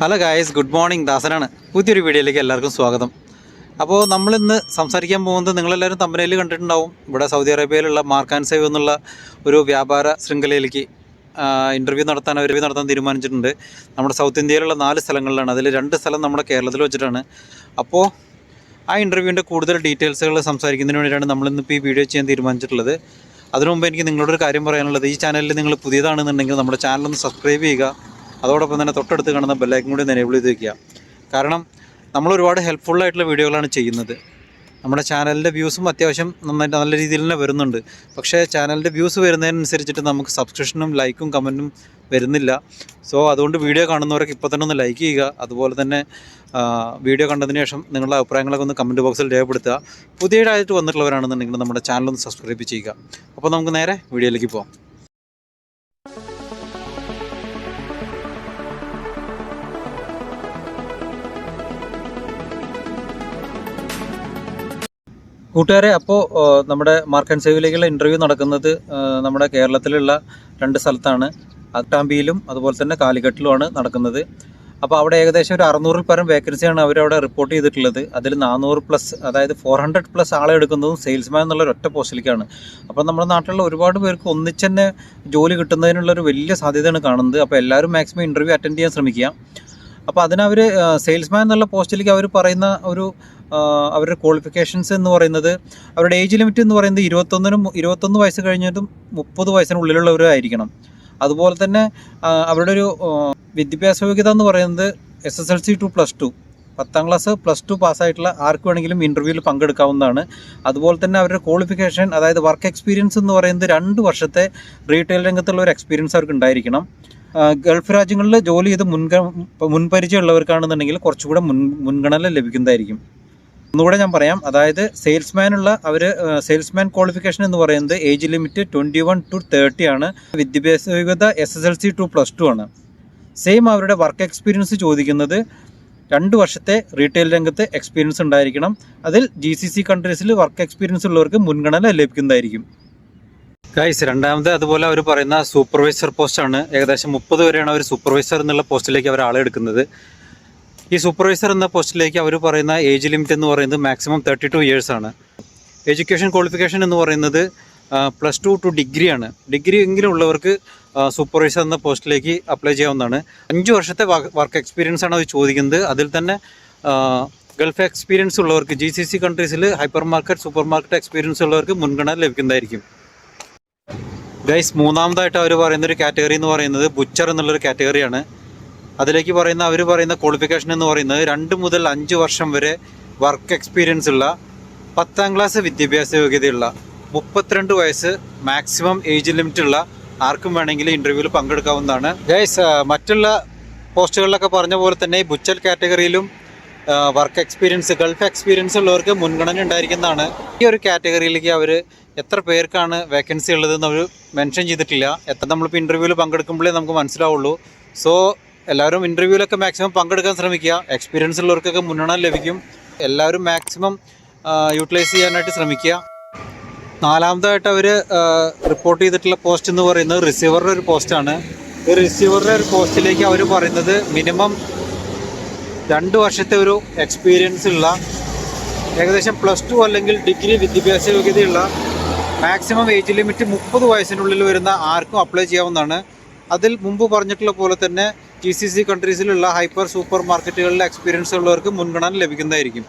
Hello guys good morning ദാസനാണ്. പുതിയൊരു വീഡിയോയിലേക്ക് എല്ലാവർക്കും സ്വാഗതം. അപ്പോൾ നമ്മളിന്ന് സംസാരിക്കാൻ പോകുന്നത് നിങ്ങളെല്ലാവരും തമ്പനയിൽ കണ്ടിട്ടുണ്ടാവും. ഇവിടെ സൗദി അറേബ്യയിലുള്ള മാർക്ക് ആൻഡ് സേവ് എന്നുള്ള ഒരു വ്യാപാര ശൃംഖലയിലേക്ക് ഇന്റർവ്യൂ നടത്താൻ അവർ നടത്താൻ തീരുമാനിച്ചിട്ടുണ്ട്. നമ്മുടെ സൗത്ത് ഇന്ത്യയിലുള്ള നാല് സ്ഥലങ്ങളിലാണ്. അതിൽ രണ്ട് സ്ഥലം നമ്മുടെ കേരളത്തിൽ വെച്ചിട്ടാണ്. അപ്പോൾ ആ ഇന്റർവ്യൂവിന്റെ കൂടുതൽ ഡീറ്റെയിൽസുകൾ സംസാരിക്കുന്നതിന് വേണ്ടിയിട്ടാണ് നമ്മളിന്നിപ്പോൾ ഈ വീഡിയോ ചെയ്യാൻ തീരുമാനിച്ചിട്ടുള്ളത്. അതിനു മുമ്പ് എനിക്ക് നിങ്ങളോടൊരു കാര്യം പറയാനുള്ളത് ഈ ചാനലിൽ നിങ്ങൾ പുതിയതാണെന്നുണ്ടെങ്കിൽ നമ്മുടെ ചാനലൊന്ന് സബ്സ്ക്രൈബ് ചെയ്യുക. അതോടൊപ്പം തന്നെ തൊട്ടടുത്ത് കാണുന്ന ബെല്ലൈക്കൻ കൂടി ഒന്ന് എനേബിൾ ചെയ്ത് വെക്കുക. കാരണം നമ്മൾ ഒരുപാട് ഹെൽപ്ഫുള്ളായിട്ടുള്ള വീഡിയോകളാണ് ചെയ്യുന്നത്. നമ്മുടെ ചാനലിന്റെ വ്യൂസും അത്യാവശ്യം നന്നായിട്ട് നല്ല രീതിയിൽ തന്നെ വരുന്നുണ്ട്. പക്ഷേ ചാനലിന്റെ വ്യൂസ് വരുന്നതിനനുസരിച്ചിട്ട് നമുക്ക് സബ്സ്ക്രിപ്ഷനും ലൈക്കും കമന്റും വരുന്നില്ല. സോ അതുകൊണ്ട് വീഡിയോ കാണുന്നവരൊക്കെ ഇപ്പോൾ തന്നെ ഒന്ന് ലൈക്ക് ചെയ്യുക. അതുപോലെ തന്നെ വീഡിയോ കണ്ടതിന് ശേഷം നിങ്ങളുടെ അഭിപ്രായങ്ങളൊക്കെ ഒന്ന് കമന്റ് ബോക്സിൽ രേഖപ്പെടുത്തുക. പുതിയതായിട്ട് വന്നിട്ടുള്ളവരാണെന്നുണ്ടെങ്കിൽ നമ്മുടെ ചാനലൊന്ന് സബ്സ്ക്രൈബ് ചെയ്യുക. അപ്പോൾ നമുക്ക് നേരെ വീഡിയോയിലേക്ക് പോകാം കൂട്ടുകാരെ അപ്പോൾ നമ്മുടെ മാർക്ക് ആൻഡ് സേവിലേക്കുള്ള ഇന്റർവ്യൂ നടക്കുന്നത് നമ്മുടെ കേരളത്തിലുള്ള രണ്ട് സ്ഥലത്താണ്. അട്ടാമ്പിയിലും അതുപോലെ തന്നെ കാലിക്കട്ടിലുമാണ് നടക്കുന്നത്. അപ്പോൾ അവിടെ ഏകദേശം ഒരു അറുന്നൂറിൽ പരം വേക്കൻസിയാണ് അവരവിടെ റിപ്പോർട്ട് ചെയ്തിട്ടുള്ളത്. അതിൽ നാനൂറ് പ്ലസ് അതായത് ഫോർ ഹൺഡ്രഡ് പ്ലസ് ആളെ എടുക്കുന്നതും സെയിൽസ്മാൻ എന്നുള്ള ഒറ്റ പോസ്റ്റിലേക്കാണ്. അപ്പോൾ നമ്മുടെ നാട്ടിലുള്ള ഒരുപാട് പേർക്ക് ഒന്നിച്ച് തന്നെ ജോലി കിട്ടുന്നതിനുള്ള ഒരു വലിയ സാധ്യതയാണ് കാണുന്നത്. അപ്പോൾ എല്ലാവരും മാക്സിമം ഇന്റർവ്യൂ അറ്റൻഡ് ചെയ്യാൻ ശ്രമിക്കുക. അപ്പോൾ അതിനവർ സെയിൽസ്മാൻ എന്നുള്ള പോസ്റ്റിലേക്ക് അവർ പറയുന്ന ഒരു അവരുടെ ക്വാളിഫിക്കേഷൻസ് എന്ന് പറയുന്നത് അവരുടെ ഏജ് ലിമിറ്റ് എന്ന് പറയുന്നത് ഇരുപത്തൊന്നിനും ഇരുപത്തൊന്ന് വയസ്സ് കഴിഞ്ഞിട്ടും മുപ്പത് വയസ്സിനുള്ളിലുള്ളവരായിരിക്കണം അതുപോലെ തന്നെ അവരുടെ ഒരു വിദ്യാഭ്യാസ യോഗ്യത എന്ന് പറയുന്നത് S S L C to plus two പത്താം ക്ലാസ് പ്ലസ് ടു പാസ്സായിട്ടുള്ള ആർക്ക് വേണമെങ്കിലും ഇന്റർവ്യൂവിൽ പങ്കെടുക്കാവുന്നതാണ്. അതുപോലെ തന്നെ അവരുടെ ക്വാളിഫിക്കേഷൻ അതായത് വർക്ക് എക്സ്പീരിയൻസ് എന്ന് പറയുന്നത് രണ്ട് വർഷത്തെ റീറ്റെയിൽ രംഗത്തുള്ള ഒരു എക്സ്പീരിയൻസ് അവർക്ക് ഉണ്ടായിരിക്കണം. ഗൾഫ് രാജ്യങ്ങളിൽ ജോലി ചെയ്ത് മുൻഗ മുൻപരിചയമുള്ളവർക്കാണെന്നുണ്ടെങ്കിൽ കുറച്ചുകൂടെ മുൻ മുൻഗണന ലഭിക്കുന്നതായിരിക്കും. ഒന്നുകൂടെ ഞാൻ പറയാം. അതായത് സെയിൽസ്മാനുള്ള അവർ സെയിൽസ്മാൻ ക്വാളിഫിക്കേഷൻ എന്ന് പറയുന്നത് age limit twenty one to thirty ആണ്. വിദ്യാഭ്യാസ യോഗ്യത S S L C to plus two ആണ്. സെയിം അവരുടെ വർക്ക് എക്സ്പീരിയൻസ് ചോദിക്കുന്നത് രണ്ട് വർഷത്തെ റീറ്റെയിൽ രംഗത്ത് എക്സ്പീരിയൻസ് ഉണ്ടായിരിക്കണം. അതിൽ ജി സി സി കൺട്രീസിൽ വർക്ക് എക്സ്പീരിയൻസ് ഉള്ളവർക്ക് മുൻഗണന ലഭിക്കുന്നതായിരിക്കും. ഗൈസ് രണ്ടാമത് അതുപോലെ അവർ പറയുന്ന സൂപ്പർവൈസർ പോസ്റ്റാണ് ഏകദേശം മുപ്പത് വരെയാണ് അവർ സൂപ്പർവൈസർ എന്നുള്ള പോസ്റ്റിലേക്ക് അവർ ആളെ എടുക്കുന്നത്. ഈ സൂപ്പർവൈസർ എന്ന പോസ്റ്റിലേക്ക് അവർ പറയുന്ന ഏജ് ലിമിറ്റ് എന്ന് പറയുന്നത് മാക്സിമം തേർട്ടി ടു ഇയേഴ്സ് ആണ്. എഡ്യൂക്കേഷൻ ക്വാളിഫിക്കേഷൻ എന്ന് പറയുന്നത് പ്ലസ് ടു ടു ഡിഗ്രി ആണ്. ഡിഗ്രി എങ്കിലും ഉള്ളവർക്ക് സൂപ്പർവൈസർ എന്ന പോസ്റ്റിലേക്ക് അപ്ലൈ ചെയ്യാവുന്നതാണ്. അഞ്ച് വർഷത്തെ വർക്ക് എക്സ്പീരിയൻസ് ആണ് അവർ ചോദിക്കുന്നത്. അതിൽ തന്നെ ഗൾഫ് എക്സ്പീരിയൻസ് ഉള്ളവർക്ക് ജി സി സി കൺട്രീസിൽ hyper market super market experience ഉള്ളവർക്ക് മുൻഗണന ലഭിക്കുന്നതായിരിക്കും. ഗൈസ് മൂന്നാമതായിട്ട് അവർ പറയുന്ന ഒരു കാറ്റഗറി എന്ന് പറയുന്നത് ബുച്ചർ എന്നുള്ളൊരു കാറ്റഗറിയാണ് അതിലേക്ക് പറയുന്ന അവർ പറയുന്ന ക്വാളിഫിക്കേഷൻ എന്ന് പറയുന്നത് രണ്ട് മുതൽ അഞ്ച് വർഷം വരെ വർക്ക് എക്സ്പീരിയൻസ് ഉള്ള പത്താം ക്ലാസ് വിദ്യാഭ്യാസ യോഗ്യതയുള്ള മുപ്പത്തിരണ്ട് വയസ്സ് മാക്സിമം ഏജ് ലിമിറ്റ് ഉള്ള ആർക്കും വേണമെങ്കിൽ ഇന്റർവ്യൂവിൽ പങ്കെടുക്കാവുന്നതാണ്. ഗൈസ് മറ്റുള്ള പോസ്റ്റുകളിലൊക്കെ പറഞ്ഞ പോലെ തന്നെ ബുച്ചൽ കാറ്റഗറിയിലും വർക്ക് എക്സ്പീരിയൻസ് ഗൾഫ് എക്സ്പീരിയൻസ് ഉള്ളവർക്ക് മുൻഗണന ഉണ്ടായിരിക്കുന്നതാണ്. ഈ ഒരു കാറ്റഗറിയിലേക്ക് അവർ എത്ര പേർക്കാണ് വേക്കൻസി ഉള്ളതെന്ന് അവർ മെൻഷൻ ചെയ്തിട്ടില്ല. എത്ര നമ്മളിപ്പോൾ ഇന്റർവ്യൂവിൽ പങ്കെടുക്കുമ്പോഴേ നമുക്ക് മനസ്സിലാവുള്ളൂ. സോ എല്ലാവരും ഇന്റർവ്യൂവിലൊക്കെ മാക്സിമം പങ്കെടുക്കാൻ ശ്രമിക്കുക. എക്സ്പീരിയൻസ് ഉള്ളവർക്കൊക്കെ മുൻഗണന ലഭിക്കും. എല്ലാവരും മാക്സിമം യൂട്ടിലൈസ് ചെയ്യാനായിട്ട് ശ്രമിക്കുക. നാലാമതായിട്ട് അവർ റിപ്പോർട്ട് ചെയ്തിട്ടുള്ള പോസ്റ്റ് എന്ന് പറയുന്നത് റിസീവറുടെ ഒരു പോസ്റ്റാണ് ഈ റിസീവറുടെ ഒരു പോസ്റ്റിലേക്ക് അവർ പറയുന്നത് മിനിമം രണ്ട് വർഷത്തെ ഒരു എക്സ്പീരിയൻസ് ഉള്ള ഏകദേശം പ്ലസ് ടു അല്ലെങ്കിൽ ഡിഗ്രി വിദ്യാഭ്യാസ യോഗ്യതയുള്ള മാക്സിമം ഏജ് ലിമിറ്റ് മുപ്പത് വയസ്സിനുള്ളിൽ വരുന്ന ആർക്കും അപ്ലൈ ചെയ്യാവുന്നതാണ്. അതിൽ മുമ്പ് പറഞ്ഞിട്ടുള്ള പോലെ തന്നെ ജി സി സി കൺട്രീസിലുള്ള ഹൈപ്പർ സൂപ്പർ മാർക്കറ്റുകളിലെ എക്സ്പീരിയൻസ് ഉള്ളവർക്ക് മുൻഗണന ലഭിക്കുന്നതായിരിക്കും.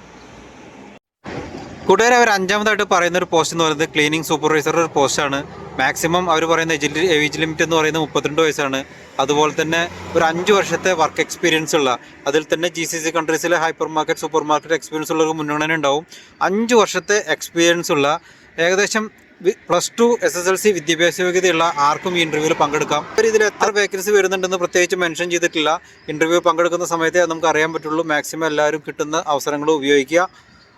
കൂട്ടുകാരെ അവർ അഞ്ചാമതായിട്ട് പറയുന്ന ഒരു പോസ്റ്റ് എന്ന് പറയുന്നത് ക്ലീനിങ് സൂപ്പർവൈസറുടെ ഒരു പോസ്റ്റാണ് മാക്സിമം അവർ പറയുന്ന ഏജ് ലിമിറ്റ് എന്ന് പറയുന്നത് മുപ്പത്തിരണ്ട് വയസ്സാണ്. അതുപോലെ തന്നെ ഒരു അഞ്ച് വർഷത്തെ വർക്ക് എക്സ്പീരിയൻസ് ഉള്ള അതിൽ തന്നെ ജി സി സി കൺട്രീസിലെ hyper market super market experience ഉള്ളവർക്ക് മുൻഗണന ഉണ്ടാവും. അഞ്ച് വർഷത്തെ എക്സ്പീരിയൻസ് ഉള്ള ഏകദേശം plus two S S L C വിദ്യാഭ്യാസ യോഗ്യതയുള്ള ആർക്കും ഈ ഇന്റർവ്യൂവിൽ പങ്കെടുക്കാം. ഇതിൽ എത്ര വേക്കൻസി വരുന്നുണ്ടെന്ന് പ്രത്യേകിച്ച് മെൻഷൻ ചെയ്തിട്ടില്ല. ഇന്റർവ്യൂ പങ്കെടുക്കുന്ന സമയത്തേ നമുക്ക് അറിയാൻ പറ്റുള്ളൂ. മാക്സിമം എല്ലാവരും കിട്ടുന്ന അവസരങ്ങൾ ഉപയോഗിക്കുക.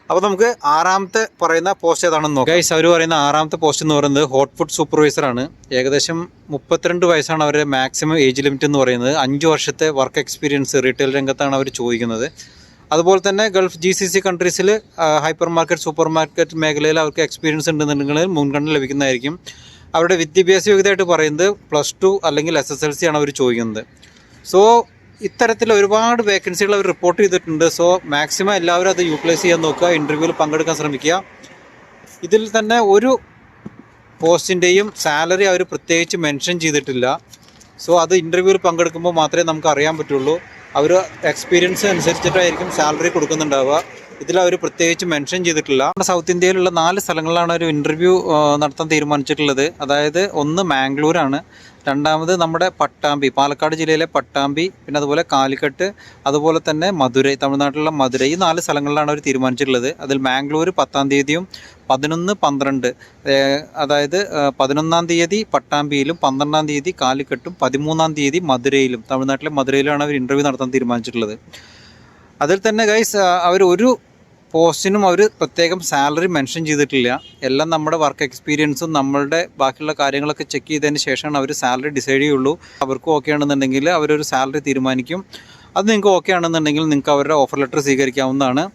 അപ്പോൾ നമുക്ക് ആറാമത്തെ പറയുന്ന പോസ്റ്റ് ഏതാണെന്ന് നോക്കാം. ഗൈസ് അവർ പറയുന്ന ആറാമത്തെ പോസ്റ്റ് എന്ന് പറയുന്നത് ഹോട്ട് ഫുഡ് സൂപ്പർവൈസർ ആണ്. ഏകദേശം മുപ്പത്തിരണ്ട് വയസ്സാണ് അവരുടെ മാക്സിമം ഏജ് ലിമിറ്റ് എന്ന് പറയുന്നത്. അഞ്ച് വർഷത്തെ വർക്ക് എക്സ്പീരിയൻസ് റീറ്റെയിൽ രംഗത്താണ് അവർ ചോദിക്കുന്നത്. അതുപോലെ തന്നെ ഗൾഫ് ജി സി സി കൺട്രീസിൽ ഹൈപ്പർ മാർക്കറ്റ് സൂപ്പർ മാർക്കറ്റ് മേഖലയിൽ അവർക്ക് എക്സ്പീരിയൻസ് ഉണ്ടെന്നുണ്ടെങ്കിൽ മുൻഗണന ലഭിക്കുന്നതായിരിക്കും. അവരുടെ വിദ്യാഭ്യാസ യോഗ്യതയായിട്ട് പറയുന്നത് പ്ലസ് ടു അല്ലെങ്കിൽ എസ് എസ് എൽ സി ആണ് അവർ ചോദിക്കുന്നത്. സോ ഇത്തരത്തിൽ ഒരുപാട് വേക്കൻസികൾ അവർ റിപ്പോർട്ട് ചെയ്തിട്ടുണ്ട്. സോ മാക്സിമം എല്ലാവരും അത് യൂട്ടിലൈസ് ചെയ്യാൻ നോക്കുക ഇന്റർവ്യൂവിൽ പങ്കെടുക്കാൻ ശ്രമിക്കുക. ഇതിൽ തന്നെ ഒരു പോസ്റ്റിന്റെയും സാലറി അവർ പ്രത്യേകിച്ച് മെൻഷൻ ചെയ്തിട്ടില്ല. സോ അത് ഇന്റർവ്യൂവിൽ പങ്കെടുക്കുമ്പോൾ മാത്രമേ നമുക്ക് അറിയാൻ പറ്റുള്ളൂ. അവർ എക്സ്പീരിയൻസ് അനുസരിച്ചിട്ടായിരിക്കും സാലറി കൊടുക്കുന്നുണ്ടാവുക. ഇതിൽ അവർ പ്രത്യേകിച്ച് മെൻഷൻ ചെയ്തിട്ടില്ല. നമ്മുടെ സൗത്ത് ഇന്ത്യയിലുള്ള നാല് സ്ഥലങ്ങളിലാണ് ഒരു ഇന്റർവ്യൂ നടത്താൻ തീരുമാനിച്ചിട്ടുള്ളത്. അതായത് ഒന്ന് മാംഗ്ലൂരാണ്. രണ്ടാമത് നമ്മുടെ പട്ടാമ്പി പാലക്കാട് ജില്ലയിലെ പട്ടാമ്പി പിന്നെ അതുപോലെ കാലിക്കട്ട് അതുപോലെ തന്നെ മധുരൈ തമിഴ്നാട്ടിലുള്ള മധുരൈ ഈ നാല് സ്ഥലങ്ങളിലാണ് അവർ തീരുമാനിച്ചിട്ടുള്ളത്. അതിൽ മാംഗ്ലൂർ പത്താം തീയതിയും പതിനൊന്ന് പന്ത്രണ്ട് അതായത് പതിനൊന്നാം തീയതി പട്ടാമ്പിയിലും പന്ത്രണ്ടാം തീയതി കാലിക്കട്ടും പതിമൂന്നാം തീയതി മധുരയിലും തമിഴ്നാട്ടിലെ മധുരയിലാണ് അവർ ഇന്റർവ്യൂ നടത്താൻ തീരുമാനിച്ചിട്ടുള്ളത്. അതിൽ തന്നെ ഗൈസ് അവർ ഒരു പോസ്റ്റിനും അവർ പ്രത്യേകം സാലറി മെൻഷൻ ചെയ്തിട്ടില്ല. എല്ലാം നമ്മുടെ വർക്ക് എക്സ്പീരിയൻസും നമ്മളുടെ ബാക്കിയുള്ള കാര്യങ്ങളൊക്കെ ചെക്ക് ചെയ്തതിന് ശേഷമാണ് അവർ സാലറി ഡിസൈഡ് ചെയ്യുള്ളൂ. അവർക്ക് ഓക്കെ ആണെന്നുണ്ടെങ്കിൽ അവരൊരു സാലറി തീരുമാനിക്കും. അത് നിങ്ങൾക്ക് ഓക്കെ ആണെന്നുണ്ടെങ്കിൽ നിങ്ങൾക്ക് അവരുടെ ഓഫർ ലെറ്റർ സ്വീകരിക്കാവുന്നതാണ്.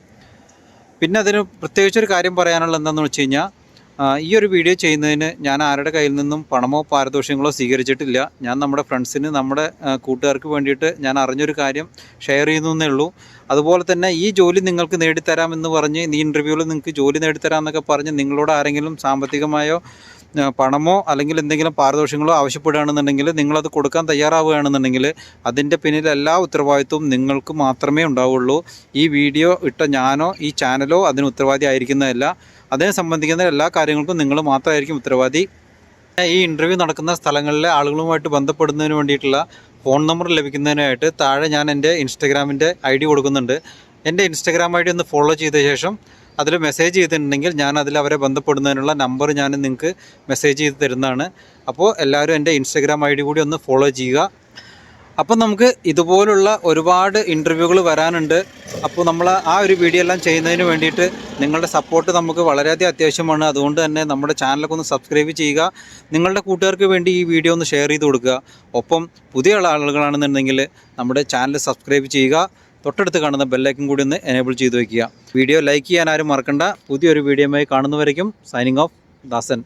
പിന്നെ അതിന് പ്രത്യേകിച്ചൊരു കാര്യം പറയാനുള്ള എന്താണെന്ന് വെച്ച് കഴിഞ്ഞാൽ ഈ ഒരു വീഡിയോ ചെയ്യുന്നതിന് ഞാൻ ആരുടെ കയ്യിൽ നിന്നും പണമോ പാരിതോഷികങ്ങളോ സ്വീകരിച്ചിട്ടില്ല. ഞാൻ നമ്മുടെ ഫ്രണ്ട്സിന് നമ്മുടെ കൂട്ടുകാർക്ക് വേണ്ടിയിട്ട് ഞാൻ അറിഞ്ഞൊരു കാര്യം ഷെയർ ചെയ്യുന്നു എന്നേ ഉള്ളൂ. അതുപോലെ തന്നെ ഈ ജോലി നിങ്ങൾക്ക് നേടിത്തരാമെന്ന് പറഞ്ഞ് ഈ ഇന്റർവ്യൂവിൽ നിങ്ങൾക്ക് ജോലി നേടിത്തരാമെന്നൊക്കെ പറഞ്ഞ് നിങ്ങളോട് ആരെങ്കിലും സാമ്പത്തികമായോ പണമോ അല്ലെങ്കിൽ എന്തെങ്കിലും പാരിതോഷികങ്ങളോ ആവശ്യപ്പെടുകയാണെന്നുണ്ടെങ്കിൽ നിങ്ങളത് കൊടുക്കാൻ തയ്യാറാവുകയാണെന്നുണ്ടെങ്കിൽ അതിന്റെ പിന്നിൽ എല്ലാ ഉത്തരവാദിത്വവും നിങ്ങൾക്ക് മാത്രമേ ഉണ്ടാവുള്ളൂ. ഈ വീഡിയോ ഇട്ട ഞാനോ ഈ ചാനലോ അതിന് ഉത്തരവാദി ആയിരിക്കുന്നതല്ല. അതിനെ സംബന്ധിക്കുന്ന എല്ലാ കാര്യങ്ങൾക്കും നിങ്ങൾ മാത്രമായിരിക്കും ഉത്തരവാദി. ഈ ഇന്റർവ്യൂ നടക്കുന്ന സ്ഥലങ്ങളിലെ ആളുകളുമായിട്ട് ബന്ധപ്പെടുന്നതിന് വേണ്ടിയിട്ടുള്ള ഫോൺ നമ്പർ ലഭിക്കുന്നതിനായിട്ട് താഴെ ഞാൻ എന്റെ ഇൻസ്റ്റഗ്രാമിന്റെ ഐ ഡി കൊടുക്കുന്നുണ്ട്. എന്റെ ഇൻസ്റ്റഗ്രാം ഐ ഡി ഒന്ന് ഫോളോ ചെയ്ത ശേഷം അതിൽ മെസ്സേജ് ചെയ്തിട്ടുണ്ടെങ്കിൽ ഞാൻ അതിൽ അവരെ ബന്ധപ്പെടുന്നതിനുള്ള നമ്പർ ഞാൻ നിങ്ങൾക്ക് മെസ്സേജ് ചെയ്ത് തരുന്നതാണ്. അപ്പോൾ എല്ലാവരും എന്റെ ഇൻസ്റ്റഗ്രാം ഐ ഡി കൂടി ഒന്ന് ഫോളോ ചെയ്യുക. അപ്പം നമുക്ക് ഇതുപോലുള്ള ഒരുപാട് ഇന്റർവ്യൂകൾ വരാനുണ്ട്. അപ്പോൾ നമ്മൾ ആ ഒരു വീഡിയോ എല്ലാം ചെയ്യുന്നതിന് വേണ്ടിയിട്ട് നിങ്ങളുടെ സപ്പോർട്ട് നമുക്ക് വളരെയധികം അത്യാവശ്യമാണ്. അതുകൊണ്ട് തന്നെ നമ്മുടെ ചാനലൊക്കെ ഒന്ന് സബ്സ്ക്രൈബ് ചെയ്യുക. നിങ്ങളുടെ കൂട്ടുകാർക്ക് വേണ്ടി ഈ വീഡിയോ ഒന്ന് ഷെയർ ചെയ്ത് കൊടുക്കുക. ഒപ്പം പുതിയ ആളുകളാണെന്നുണ്ടെങ്കിൽ നമ്മുടെ ചാനൽ സബ്സ്ക്രൈബ് ചെയ്യുക. തൊട്ടടുത്ത് കാണുന്ന ബെല്ലൈക്കും കൂടി ഒന്ന് എനേബിൾ ചെയ്ത് വയ്ക്കുക വീഡിയോ ലൈക്ക് ചെയ്യാൻ ആരും മറക്കണ്ട. പുതിയൊരു വീഡിയോയുമായി കാണുന്നവരേക്കും സൈനിങ് ഓഫ് ദാസൻ.